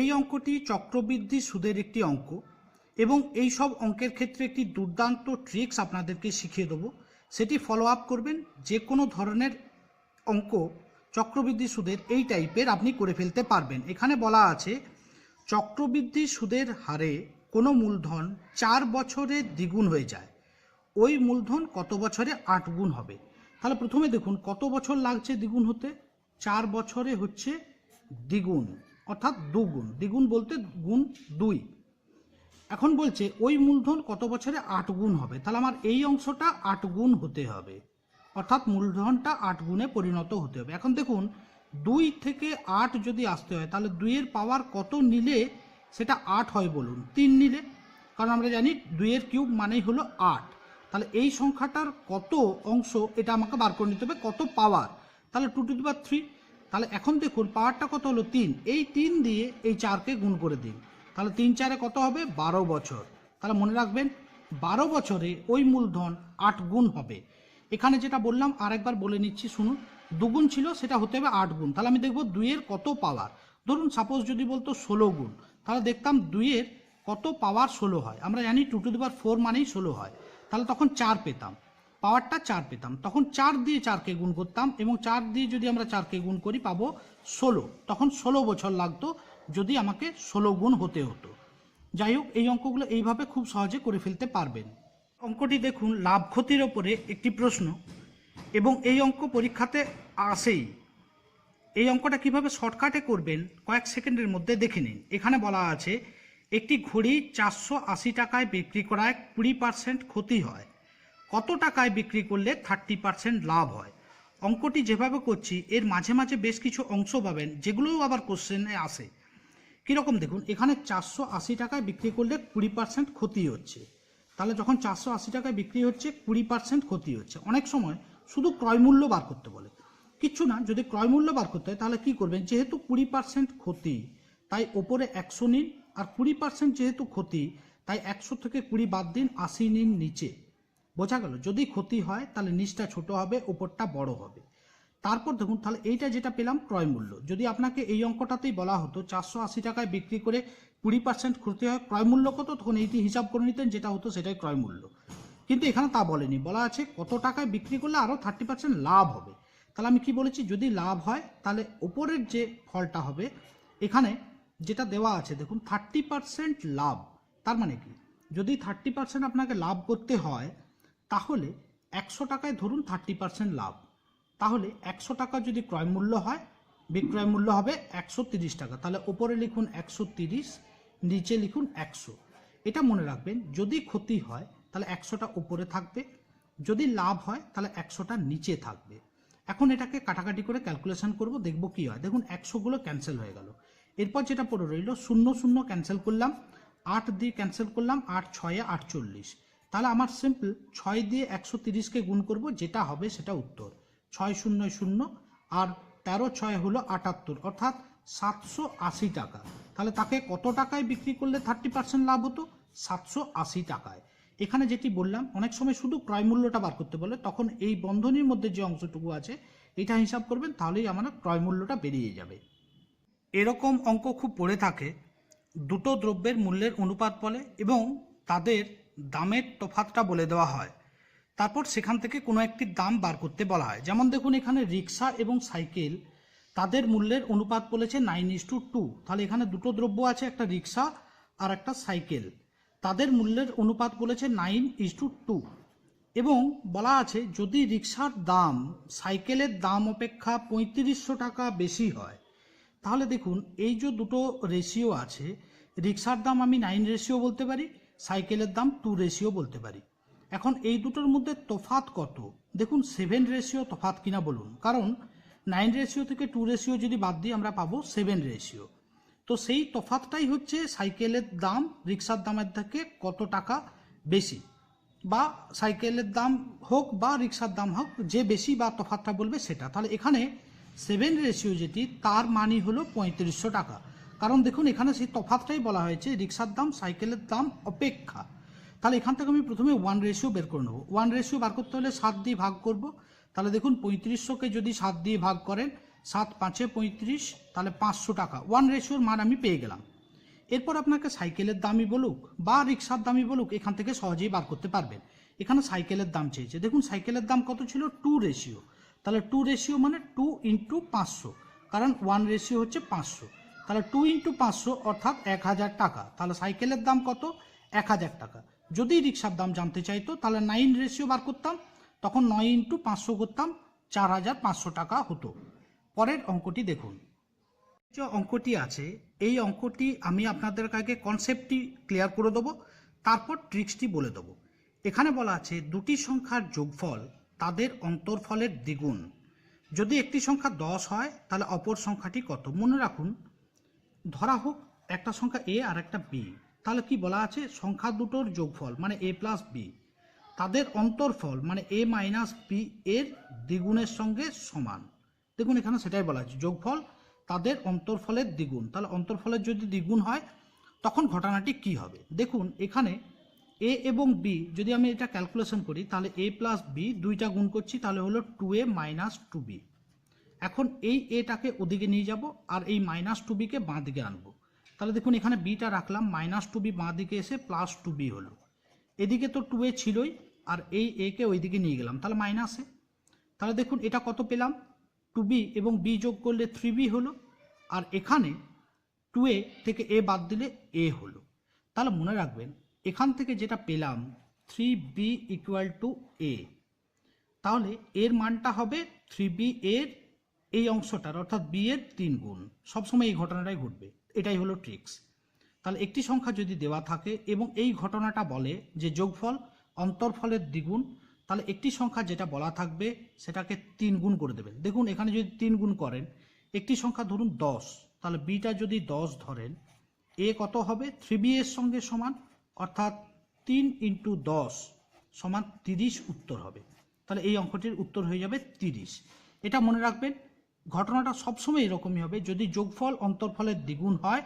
এই অঙ্কটি চক্রবৃদ্ধি সুদের একটি অঙ্ক এবং এই সব অঙ্কের ক্ষেত্রে একটি দুর্দান্ত ট্রিক্স আপনাদেরকে শিখিয়ে দেবো। সেটি ফলো আপ করবেন, যে কোনো ধরনের অঙ্ক চক্রবৃদ্ধি সুদের এই টাইপের আপনি করে ফেলতে পারবেন। এখানে বলা আছে, চক্রবৃদ্ধি সুদের হারে কোনো মূলধন চার বছরে দ্বিগুণ হয়ে যায়। ওই মূলধন কত বছরে আট গুণ হবে? তাহলে প্রথমে দেখুন, কত বছর লাগছে দ্বিগুণ হতে? চার বছরে হচ্ছে দ্বিগুণ। অর্থাৎ দুগুণ। দ্বিগুণ বলতে গুণ দুই। এখন বলছে, ওই মূলধন কত বছরে আট গুণ হবে? তাহলে আমার এই অংশটা আট গুণ হতে হবে। অর্থাৎ মূলধনটা আট গুণে পরিণত হতে হবে। এখন দেখুন, দুই থেকে আট যদি আসতে হয়, তাহলে দুইয়ের পাওয়ার কত নিলে সেটা আট হয় বলুন। তিন নিলে, কারণ আমরা জানি দুইয়ের কিউব মানেই হলো আট। তাহলে এই সংখ্যাটার কত অংশ, এটা আমাকে বার করে নিতে হবে, কত পাওয়ার? তাহলে two to the power three তাহলে এখন দেখুন, পাওয়ারটা কত হলো? তিন। এই তিন দিয়ে এই চারকে গুণ করে দিন। তাহলে তিন চারে কত হবে? বারো বছর। তাহলে মনে রাখবেন, বারো বছরে ওই মূলধন আট গুণ হবে। এখানে যেটা বললাম, আরেকবার বলে নিচ্ছি, শুনুন, দুগুণ ছিল, সেটা হতে হবে আট গুণ। তাহলে আমি দেখব দুইয়ের কত পাওয়ার? ধরুন সাপোজ যদি বলতো ষোলো গুণ, তাহলে দেখতাম দুইয়ের কত পাওয়ার ষোলো হয়? আমরা জানি two to the power four মানেই ষোলো হয়। তাহলে তখন চার পেতাম। পাওয়ারটা চার পেতাম। তখন চার দিয়ে চারকে গুণ করতাম এবং চার দিয়ে যদি আমরা চারকে গুণ করি পাবো ষোলো। তখন ষোলো বছর লাগতো যদি আমাকে ষোলো গুণ হতে হতো। যাই হোক, এই অঙ্কগুলো এইভাবে খুব সহজে করে ফেলতে পারবেন। অঙ্কটি দেখুন, লাভ ক্ষতির ওপরে একটি প্রশ্ন এবং এই অঙ্ক পরীক্ষাতে আসেই। এই অঙ্কটা কীভাবে শর্টকাটে করবেন কয়েক সেকেন্ডের মধ্যে দেখে নিন। এখানে বলা আছে, একটি ঘড়ি চারশো আশি টাকায় বিক্রি করায় কুড়ি পার্সেন্ট ক্ষতি হয়। কত টাকায় বিক্রি করলে থার্টি পার্সেন্ট লাভ হয়? অঙ্কটি যেভাবে করছি, এর মাঝে মাঝে বেশ কিছু অংশ পাবেন, যেগুলোও আবার কোশ্চেনে আসে। কীরকম দেখুন, এখানে চারশো আশি টাকায় বিক্রি করলে কুড়ি পার্সেন্ট ক্ষতি হচ্ছে। তাহলে যখন চারশো আশি টাকায় বিক্রি হচ্ছে, কুড়ি পার্সেন্ট ক্ষতি হচ্ছে। অনেক সময় শুধু ক্রয় মূল্য বার করতে বলে। কিচ্ছু না, যদি ক্রয় মূল্য বার করতে হয়, তাহলে কি করবেন? যেহেতু কুড়ি পার্সেন্ট ক্ষতি, তাই ওপরে একশো নিন। আর কুড়ি পার্সেন্ট যেহেতু ক্ষতি, তাই একশো থেকে কুড়ি বাদ দিন, আশি নিন নিচে। বোঝা গেল, যদি ক্ষতি হয়, তাহলে নিচটা ছোট হবে ওপরটা বড় হবে। তারপর দেখুন, তাহলে এইটা যেটা পেলাম, ক্রয় মূল্য। যদি আপনাকে এই অঙ্কটাতেই বলা হতো, চারশো আশি টাকায় বিক্রি করে কুড়ি পার্সেন্ট ক্ষতি হয়, ক্রয় মূল্য কত? তখন এইটি হিসাব করে নিতেন, যেটা হতো সেটাই ক্রয় মূল্য। কিন্তু এখানে তা বলেনি। বলা আছে, কত টাকায় বিক্রি করলে আরও থার্টি পার্সেন্ট লাভ হবে। তাহলে আমি কি বলেছি, যদি লাভ হয়, তাহলে ওপরের যে ফলটা হবে, এখানে যেটা দেওয়া আছে, দেখুন, থার্টি পার্সেন্ট লাভ। তার মানে কি? যদি থার্টি পার্সেন্ট আপনাকে লাভ করতে হয় তাহলে একশো টাকায় ধরুন থার্টি পার্সেন্ট লাভ। তাহলে একশো টাকা যদি ক্রয় মূল্য হয়, বিক্রয় মূল্য হবে একশো তিরিশ টাকা। তাহলে ওপরে লিখুন একশো তিরিশ, নিচে লিখুন একশো। এটা মনে রাখবেন, যদি ক্ষতি হয়, তাহলে একশোটা উপরে থাকবে। যদি লাভ হয়, তাহলে একশোটা নিচে থাকবে। এখন এটাকে কাটাকাটি করে ক্যালকুলেশন করব, দেখব কি হয়। দেখুন, একশোগুলো ক্যান্সেল হয়ে গেল। এরপর যেটা পড়ে রইল, শূন্য শূন্য ক্যান্সেল করলাম, আট দিয়ে ক্যান্সেল করলাম, আট ছয়ে আটচল্লিশ। তাহলে আমার সিম্পল ছয় দিয়ে একশো তিরিশকে গুণ করব, যেটা হবে সেটা উত্তর। ছয় শূন্য শূন্য আর তেরো ছয় হলো আটাত্তর, অর্থাৎ সাতশো আশি টাকা। তাহলে তাকে কত টাকায় বিক্রি করলে থার্টি পার্সেন্ট লাভ হতো? সাতশো আশি টাকায়। এখানে যেটি বললাম, অনেক সময় শুধু ক্রয় মূল্যটা বার করতে বলে, তখন এই বন্ধনীর মধ্যে যে অংশটুকু আছে, এটা হিসাব করবেন, তাহলেই আমার ক্রয় মূল্যটা বেরিয়ে যাবে। এরকম অঙ্ক খুব পড়ে থাকে, দুটো দ্রব্যের মূল্যের অনুপাত বলে এবং তাদের দামের তফাতটা বলে দেওয়া হয়। তারপর সেখান থেকে কোনো একটি দাম বার করতে বলা হয়। যেমন দেখুন, এখানে রিক্সা এবং সাইকেল তাদের মূল্যের অনুপাত বলেছে নাইন ইস টু টু তাহলে এখানে দুটো দ্রব্য আছে, একটা রিক্সা আর একটা সাইকেল। তাদের মূল্যের অনুপাত বলেছে নাইন ইস টু টু এবং বলা আছে, যদি রিক্সার দাম, সাইকেলের দাম অপেক্ষা পঁয়ত্রিশশো টাকা বেশি হয়, তাহলে দেখুন, এই যে দুটো রেশিও আছে, রিক্সার দাম আমি নাইন রেশিও বলতে পারি সাইকেলের দাম টু রেশিও বলতে পারি। এখন এই দুটোর মধ্যে তফাত কত? দেখুন সেভেন রেশিও তফাত কিনা বলুন। কারণ নাইন রেশিও থেকে টু রেশিও যদি বাদ দিই আমরা পাবো সেভেন রেশিও তো সেই তফাতটাই হচ্ছে সাইকেলের দাম, রিক্সার দামের থেকে কত টাকা বেশি। বা সাইকেলের দাম হোক বা রিক্সার দাম হোক, যে বেশি বা তফাতটা বলবে সেটা। তাহলে এখানে সেভেন রেশিও যেটি, তার মানই হলো পঁয়ত্রিশশো টাকা। কারণ দেখুন, এখানে সেই তফাতটাই বলা হয়েছে, রিক্সার দাম, সাইকেলের দাম অপেক্ষা। তাহলে এখান থেকে আমি প্রথমে ওয়ান রেশিও বের করে নেব। ওয়ান রেশিও বার করতে হলে সাত দিয়ে ভাগ করব। তাহলে দেখুন পঁয়ত্রিশশোকে যদি সাত দিয়ে ভাগ করেন, সাত পাঁচে পঁয়ত্রিশ, তাহলে পাঁচশো টাকা। ওয়ান রেশিওর মান আমি পেয়ে গেলাম। এরপর আপনাকে সাইকেলের দামই বলুক বা রিক্সার দামই বলুক, এখান থেকে সহজেই বার করতে পারবেন। এখানে সাইকেলের দাম চেয়েছে। দেখুন, সাইকেলের দাম কত ছিল? টু রেশিও তাহলে টু রেশিও মানে টু ইন্টু পাঁচশো। কারণ ওয়ান রেশিও হচ্ছে পাঁচশো। তাহলে টু ইন্টু পাঁচশো অর্থাৎ এক হাজার টাকা। তাহলে সাইকেলের দাম কত? এক হাজার টাকা। যদি রিক্সার দাম জানতে চাইতো, তাহলে নাইন রেশিও বার করতাম, তখন নয় ইন্টু পাঁচশো করতাম, চার হাজার পাঁচশো টাকা হতো। পরের অঙ্কটি দেখুন। যে অঙ্কটি আছে, এই অঙ্কটি আমি আপনাদের আগে কনসেপ্টটি ক্লিয়ার করে দেবো, তারপর ট্রিক্সটি বলে দেবো। এখানে বলা আছে, দুটি সংখ্যার যোগফল তাদের অন্তরফলের দ্বিগুণ। যদি একটি সংখ্যা দশ হয়, তাহলে অপর সংখ্যাটি কত? মনে রাখুন ধরা হোক, একটা সংখ্যা এ আর একটা বি তাহলে কি বলা আছে? সংখ্যা দুটোর যোগফল মানে এ প্লাস বি তাদের অন্তরফল মানে এ মাইনাস বি এর দ্বিগুণের সঙ্গে সমান। দেখুন, এখানে সেটাই বলা আছে, যোগফল তাদের অন্তরফলের দ্বিগুণ। তাহলে অন্তরফলের যদি দ্বিগুণ হয়, তখন ঘটনাটি কি হবে? দেখুন, এখানে এ এবং বি যদি আমি এটা ক্যালকুলেশন করি, তাহলে এ প্লাস বি দুইটা গুণ করছি, তাহলে হলো two A minus two B এখন এই এটাকে ওদিকে নিয়ে যাব আর এই মাইনাস টু বিকে বাঁ দিকে আনব। তাহলে দেখুন এখানে বিটা রাখলাম মাইনাস টু বি বাঁ দিকে এসে প্লাস টু বি হলো। এদিকে তো টু এ ছিলই আর এই একে ওইদিকে নিয়ে গেলাম, তাহলে মাইনাসে তাহলে দেখুন এটা কত পেলাম? টু বি এবং বি যোগ করলে থ্রি বি হলো আর এখানে টু এ থেকে এ বাদ দিলে এ হলো। তাহলে মনে রাখবেন, এখান থেকে যেটা পেলাম three B equal to A তাহলে এর মানটা হবে থ্রি বি এর এই অংশটার, অর্থাৎ বি এর তিন গুণ, সবসময় এই ঘটনাটাই ঘটবে। এটাই হলো ট্রিক্স তাহলে একটি সংখ্যা যদি দেওয়া থাকে এবং এই ঘটনাটা বলে যে যোগফল অন্তরফলের দ্বিগুণ, তাহলে একটি সংখ্যা যেটা বলা থাকবে সেটাকে তিন গুণ করে দেবেন। দেখুন, এখানে যদি তিন গুণ করেন, একটি সংখ্যা ধরুন দশ, তাহলে বিটা যদি দশ ধরেন এ কত হবে? থ্রি বি এর সঙ্গে সমান, অর্থাৎ তিন ইন্টু দশ সমান তিরিশ উত্তর হবে। তাহলে এই অঙ্কটির উত্তর হয়ে যাবে তিরিশ। এটা মনে রাখবেন ঘটনাটা সবসময় এরকমই হবে। যদি যোগফল অন্তরফলের দ্বিগুণ হয়,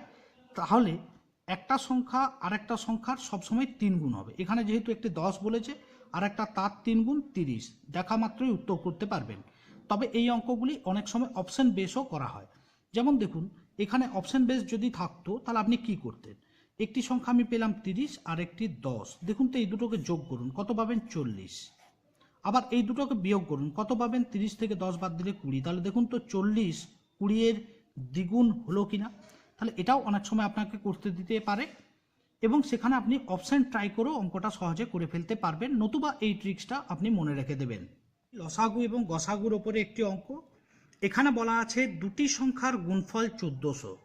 তাহলে একটা সংখ্যা আর একটা সংখ্যার সবসময় তিন গুণ হবে। এখানে যেহেতু একটি দশ বলেছে, আর একটা তার তিন গুণ তিরিশ। দেখা মাত্রই উত্তর করতে পারবেন। তবে এই অঙ্কগুলি অনেক সময় অপশন বেসও করা হয়। যেমন দেখুন, এখানে অপশন বেস যদি থাকতো, তাহলে আপনি কি করতেন? একটি সংখ্যা আমি পেলাম তিরিশ আর একটি দশ। দেখুন তো এই দুটোকে যোগ করুন। কত পাবেন? চল্লিশ। আবার এই দুটোকে বিয়োগ করুন। কত পাবেন? তিরিশ থেকে দশ বাদ দিলে কুড়ি। তাহলে দেখুন তো চল্লিশ, কুড়িয়ের দ্বিগুণ হলো কিনা। তাহলে এটাও অনেক সময় আপনাকে করতে দিতে পারে। এবং সেখানে আপনি অপশন ট্রাই করেও অঙ্কটা সহজে করে ফেলতে পারবেন। নতুবা এই ট্রিক্সটা আপনি মনে রেখে দেবেন। লসাগু এবং গসাগুর ওপরে একটি অঙ্ক। এখানে বলা আছে দুটি সংখ্যার গুণফল চোদ্দোশো।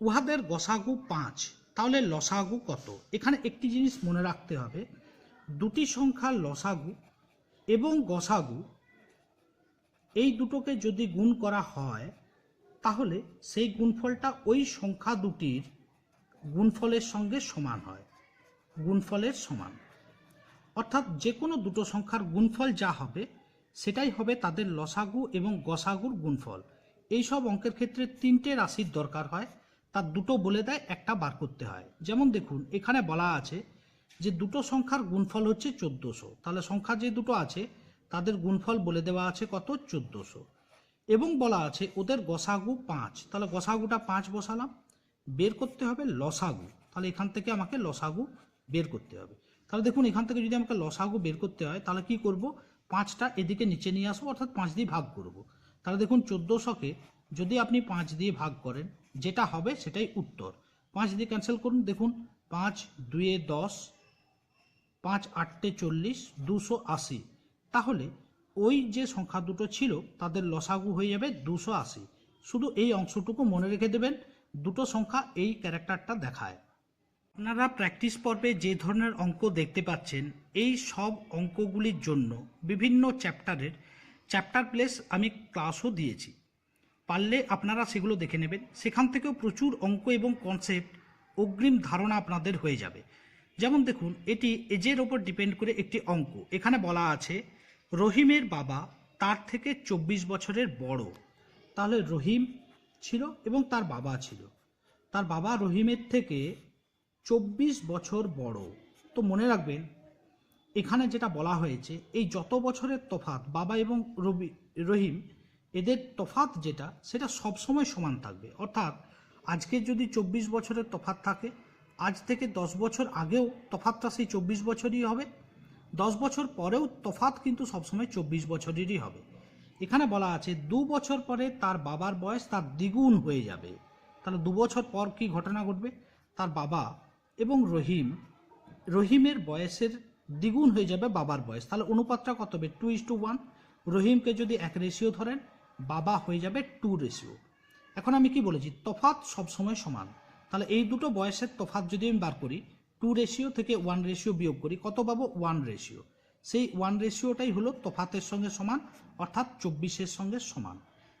উহাদের গসাগু পাঁচ। তাহলে লসাগু কত? এখানে একটি জিনিস মনে রাখতে হবে। দুটি সংখ্যার লসাগু এবং গসাগু, এই দুটোকে যদি গুণ করা হয়, তাহলে সেই গুণফলটা ওই সংখ্যা দুটির গুণফলের সঙ্গে সমান হয়, গুণফলের সমান। অর্থাৎ যে কোনো দুটো সংখ্যার গুণফল যা হবে, সেটাই হবে তাদের লসাগু এবং গসাগুর গুণফল। এই সব অঙ্কের ক্ষেত্রে তিনটে রাশির দরকার হয়, তার দুটো বলে দেয়, একটা বার করতে হয়। যেমন দেখুন, এখানে বলা আছে যে দুটো সংখ্যার গুণফল হচ্ছে চোদ্দোশো। তাহলে সংখ্যা যে দুটো আছে, তাদের গুণফল বলে দেওয়া আছে কত? চোদ্দোশো। এবং বলা আছে ওদের গসাগু পাঁচ। তাহলে গসাগুটা পাঁচ বসালাম, বের করতে হবে লসাগু। তাহলে এখান থেকে আমাকে লসাগু বের করতে হবে। তাহলে দেখুন, এখান থেকে যদি আমাকে লসাগু বের করতে হয়, তাহলে কি করব? পাঁচটা এদিকে নিচে নিয়ে আসব, অর্থাৎ পাঁচ দিয়ে ভাগ করব। তাহলে দেখুন, চোদ্দোশোকে যদি আপনি পাঁচ দিয়ে ভাগ করেন, যেটা হবে সেটাই উত্তর। পাঁচ দিয়ে ক্যান্সেল করুন, দেখুন, পাঁচ দুয়ে দশ পাঁচ, আটটে চল্লিশ, দুশো আশি। তাহলে ওই যে সংখ্যা দুটো ছিল, তাদের লসাগু হয়ে যাবে দুশো আশি। শুধু এই অংশটুকু মনে রেখে দেবেন, দুটো সংখ্যা এই ক্যারেক্টারটা দেখায়। আপনারা প্র্যাকটিস পর্বে যে ধরনের অঙ্ক দেখতে পাচ্ছেন, এই সব অঙ্কগুলির জন্য বিভিন্ন চ্যাপ্টারের চ্যাপ্টার প্লেস আমি ক্লাসও দিয়েছি। পারলে আপনারা সেগুলো দেখে নেবেন। সেখান থেকেও প্রচুর অঙ্ক এবং কনসেপ্ট অগ্রিম ধারণা আপনাদের হয়ে যাবে। যেমন দেখুন, এটি এজের ওপর ডিপেন্ড করে একটি অঙ্ক। এখানে বলা আছে, রহিমের বাবা তার থেকে চব্বিশ বছরের বড়। তাহলে রহিম ছিল এবং তার বাবা ছিল। তার বাবা রহিমের থেকে চব্বিশ বছর বড়। তো মনে রাখবেন, এখানে যেটা বলা হয়েছে, এই যত বছরের তফাত বাবা এবং রবি, রহিম, এদের তফাত যেটা, সেটা সবসময় সমান থাকবে। অর্থাৎ আজকে যদি চব্বিশ বছরের তফাত থাকে আজ থেকে দশ বছর আগেও তফাতটা সেই চব্বিশ বছরই হবে। দশ বছর পরেও তফাত কিন্তু সবসময় চব্বিশ বছরেরই হবে। এখানে বলা আছে, দু বছর পরে তার বাবার বয়স তার দ্বিগুণ হয়ে যাবে। তাহলে দু বছর পর কি ঘটনা ঘটবে? তার বাবা এবং রহিম, রহিমের বয়সের দ্বিগুণ হয়ে যাবে বাবার বয়স। তাহলে অনুপাতটা কত হবে? টু ইস টু ওয়ান রহিমকে যদি এক রেশিও ধরেন, বাবা হয়ে যাবে টু রেশিও এখন আমি কি বলেছি? তফাত সবসময় সমান। তাহলে এই দুটো বয়সের তফাত যদি আমি বার করি টু রেশিও থেকে ওয়ান রেশিও বিয়োগ করি, কত পাবো? ওয়ান রেশিও সেই ওয়ান রেশিওটাই হলো তফাতের সঙ্গে সমান, অর্থাৎ চব্বিশের সঙ্গে সমান।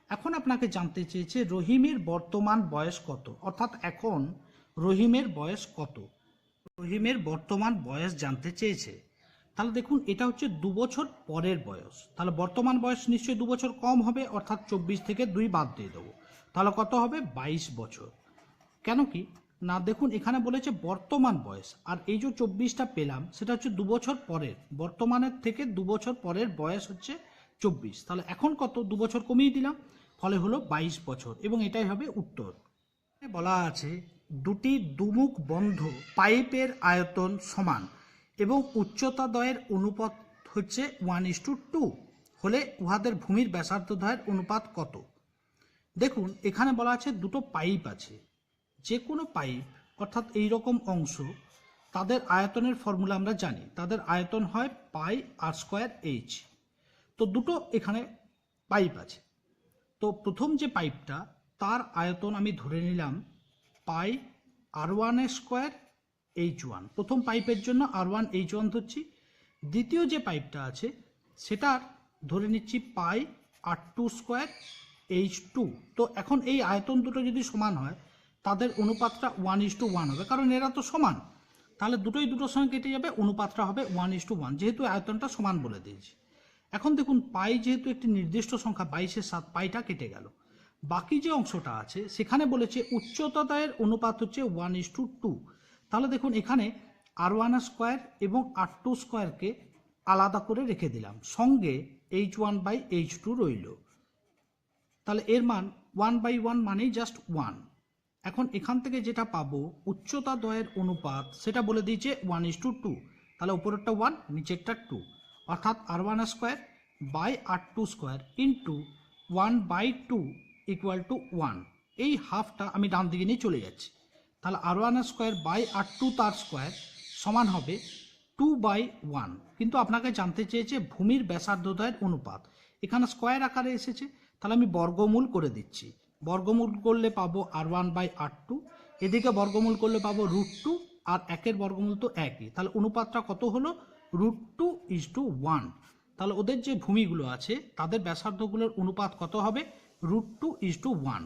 এখন আপনাকে জানতে চেয়েছে রহিমের বর্তমান বয়স কত? অর্থাৎ এখন রহিমের বয়স কত? রহিমের বর্তমান বয়স জানতে চেয়েছে। তাহলে দেখুন, এটা হচ্ছে দু বছর পরের বয়স। তাহলে বর্তমান বয়স নিশ্চয়ই দু বছর কম হবে, অর্থাৎ চব্বিশ থেকে দুই বাদ দিয়ে দেবো। তাহলে কত হবে? বাইশ বছর। কেন কি? না, দেখুন, এখানে বলেছে বর্তমান বয়স, আর এই যে চব্বিশটা পেলাম, সেটা হচ্ছে দু বছর পরের, বর্তমানের থেকে দু বছর পরের বয়স হচ্ছে চব্বিশ। তাহলে এখন কত? দু বছর কমিয়ে দিলাম, ফলে হলো বাইশ বছর, এবং এটাই হবে উত্তর। বলা আছে, দুটি দুমুখ বন্ধ পাইপের আয়তন সমান, এবং উচ্চতা দ্বয়ের অনুপাত হচ্ছে ওয়ান ইস টু টু, হলে উহাদের ভূমির ব্যাসার্ধ দয়ের অনুপাত কত? দেখুন, এখানে বলা আছে দুটো পাইপ আছে যে কোনো পাইপ, অর্থাৎ এই রকম অংশ, তাদের আয়তনের ফর্মুলা আমরা জানি। তাদের আয়তন হয় পাই আর স্কোয়ার এইচ। তো দুটো এখানে পাইপ আছে। তো প্রথম যে পাইপটা, তার আয়তন আমি ধরে নিলাম pi R one square H one. প্রথম পাইপের জন্য আর ওয়ান এইচ ওয়ান ধরছি। দ্বিতীয় যে পাইপটা আছে, সেটার ধরে নিচ্ছি pi R two square H two. তো এখন এই আয়তন দুটো যদি সমান হয় তাদের অনুপাতটা ওয়ান ইস টু ওয়ান হবে। কারণ এরা তো সমান। তাহলে দুটোই দুটোর সঙ্গে কেটে যাবে, অনুপাতটা হবে ওয়ান ইস টু ওয়ান যেহেতু আয়তনটা সমান বলে দিয়েছি। এখন দেখুন, পাই যেহেতু একটি নির্দিষ্ট সংখ্যা, বাইশের সাত পাইটা কেটে গেল। বাকি যে অংশটা আছে, সেখানে বলেছে উচ্চতাদায়ের অনুপাত হচ্ছে ওয়ান ইস টু টু তাহলে দেখুন, এখানে আর ওয়ান স্কোয়ার এবং আর টু স্কোয়ারকে আলাদা করে রেখে দিলাম। সঙ্গে H one by H two রইল। তাহলে এর মান ওয়ান বাই ওয়ান মানেই জাস্ট ওয়ান এখন এখান থেকে যেটা পাবো, উচ্চতা দ্বয়ের অনুপাত, সেটা বলে দিয়েছে ওয়ান ইস টু টু তাহলে উপরেরটা ওয়ান নিচেরটা টু অর্থাৎ R one square by R two square into one by two equal to one এই হাফটা আমি ডান দিকে নিয়ে চলে যাচ্ছি। তাহলে R one square by R two তার স্কোয়ার সমান হবে টু বাই ওয়ান কিন্তু আপনাকে জানতে চেয়েছে ভূমির ব্যাসার্ধদ্বয়ের অনুপাত। এখানে স্কোয়ার আকারে এসেছে। তাহলে আমি বর্গমূল করে দিচ্ছি। বর্গমূল করলে পাবো R one by R two এদিকে বর্গমূল করলে পাবো রুট টু আর একের বর্গমূল তো একই। তাহলে অনুপাতটা কত হলো? Root two is to one তাহলে ওদের যে ভূমিগুলো আছে, তাদের ব্যাসার্ধগুলোর অনুপাত কত হবে? Root two is to one